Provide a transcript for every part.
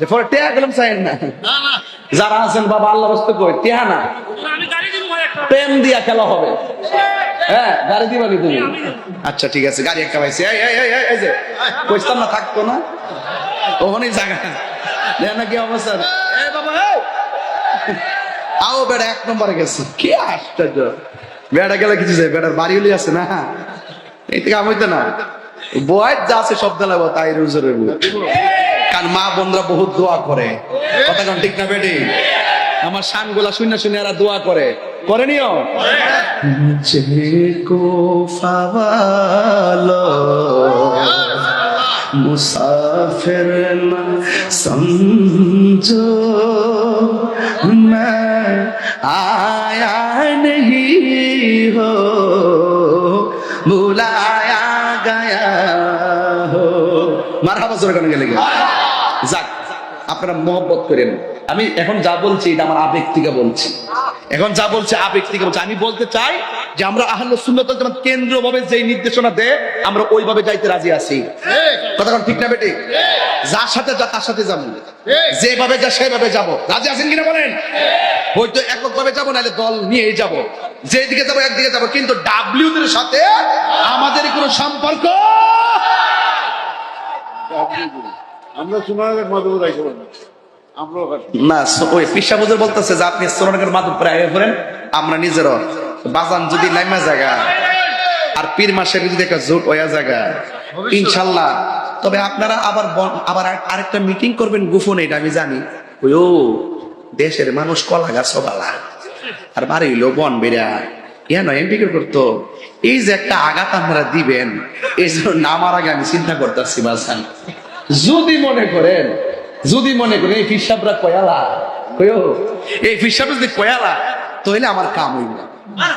পরে টেহা গেলাম চাইন না। যারা আছেন বাবা আল্লাহ রস্তে কই? টেহা না। প্রেম দিয়া খেলা হবে। হ্যাঁ গাড়ি দিবা নি তুমি? আচ্ছা ঠিক আছে গাড়ি একটা পাইছি। এই এই এই এই, এই যে কইতাম না থাকতো না। ওখানেই জায়গা। দেখ না কি অবস্থা। এই বাবা এই আও বেড়া এক নম্বরে গেছে। কি আশ্চর্য। বেড়া গেলে কিছু যায় বেড়ার বাড়ি হলে আছে না। এই থেকে আমি হইতে না। বয়স যা আছে সব দেলাবো তাই রুজের কারণ মা বোনরা বহুত দোয়া করে কথা কোন ঠিক না বেডি আমার শান গুলা শূন্য শূন্য এরা দোয়া করে করে নিও মুঝকো ফাওয়ালো मुसाफिर न समझो मैं आया नहीं हो बुलाया गया हो মারহাবা জোরে কেন গেলে যাক, আপনারা মহব্বত করেন। আমি এখন যা বলছি, এটা আমার আবেগ থেকে বলছি। এখন যা বলছে, আবেগ থেকে বলছি। আমি বলতে চাই যে আমরা আহ্ল সুন্নত যেমন কেন্দ্রভাবে যেই নির্দেশনা দেয়, আমরা ওইভাবে যাইতে রাজি আছি। কথা ঠিক না বেটি? যার সাথে যা, তার সাথে যাব। যেভাবে যা, সেভাবে যাব। রাজি আছেন কিনা বলেন? হয়তো একক ভাবে যাব, নাহলে দল নিয়েই যাব। যেদিকে যাব, একদিকে যাব। কিন্তু ডাব্লিউ দের সাথে আমাদের কোনো সম্পর্ক? আমরা সোনার মাধব রাখব আমরাও না ওই বলতেছে যে আপনি আমরা নিজেরও বাজান যদি লাইমা জায়গা আর পীর মাসের যদি একটা জোট ওয়া জায়গা ইনশাল্লাহ। তবে আপনারা আবার আবার আর- আরেকটা মিটিং করবেন গোপনে এটা আমি জানি। ও দেশের মানুষ কলা গাছ বালা। আর বাড়ি হইল বন বেড়া। ইয়া নয় এমপি করতো এই যে একটা আঘাত আপনারা দিবেন এই জন্য নামার আগে আমি চিন্তা করতেছি বাসান যদি মনে করেন, যদি মনে করেন, এই ফিসাবরা কয়ালা। কয়ো? এই ফিসাব যদি কয়ালা, তাহলে আমার কাম হইব না।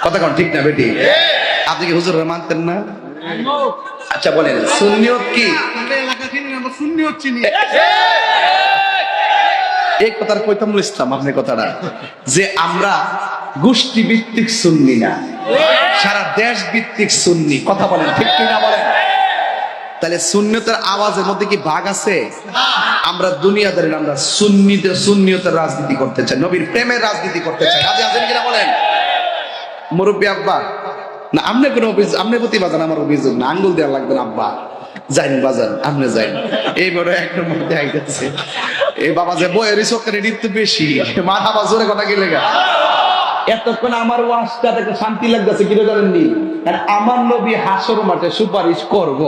কথা কোন ঠিক না, বেটি? আপনি কি হুজুর মানতেন না? আচ্ছা বলেন। সুন্নিয়ত কি? এলাকা চিনি এই কথার কইতামুল ইসলাম আপনি কথাটা। যে আমরা গোষ্ঠী ভিত্তিক সুন্নি না, সারা দেশ ভিত্তিক সুন্নি। কথা বলেন, ঠিক কিনা বলেন? তাহলে সুন্নিয়তের আওয়াজের মধ্যে কি ভাগ আছে? আমরা দুনিয়াদারি না, আমরা সুন্নিতে সুন্নিয়তের রাজনীতি করতে চাই নবীর প্রেমের রাজনীতি করতে চাই। রাজি আছেন কিনা বলেন? মুরব্বী আব্বা। না আপনি কোনো অভিযোগ আপনি প্রতি বাজান আমার অভিযোগ না আঙ্গুল দেওয়া লাগবে না আব্বা। যাইন বাজান আপনি যাইন। এই বড় এক নম্বর দেখা গেছে এই বাবা যে বইয়ের চোখের নৃত্য বেশি মাথা বা জোরে কথা গেলে গা। এতক্ষণ আমার ওয়াজটা দেখে শান্তি লাগতেছে কি জানেননি? আমার নবী হাসর মাঠে সুপারিশ করব।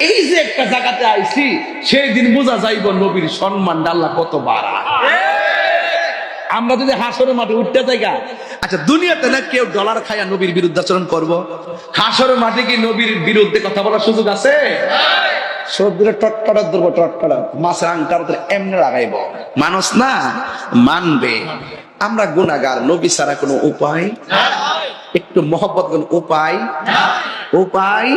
এই যে একটা জায়গাতে আইছি, সেই দিন বোঝা যাইব নবীর সম্মান আল্লাহ কত বাড়া আমরা যদি হাসরের মাঠে উঠতে জায়গা আচ্ছা দুনিয়াতে না কেউ ডলার খাইয়া নবীর বিরুদ্ধে আচরণ করব? হাসরের মাঠে কি নবীর বিরুদ্ধে কথা বলার সুযোগ আছে? মাছের মানুষ না, মানবে। আমরা গুণাগার নবী ছাড়া কোনো উপায়? একটু মহব্বত কোন উপায়? উপায়?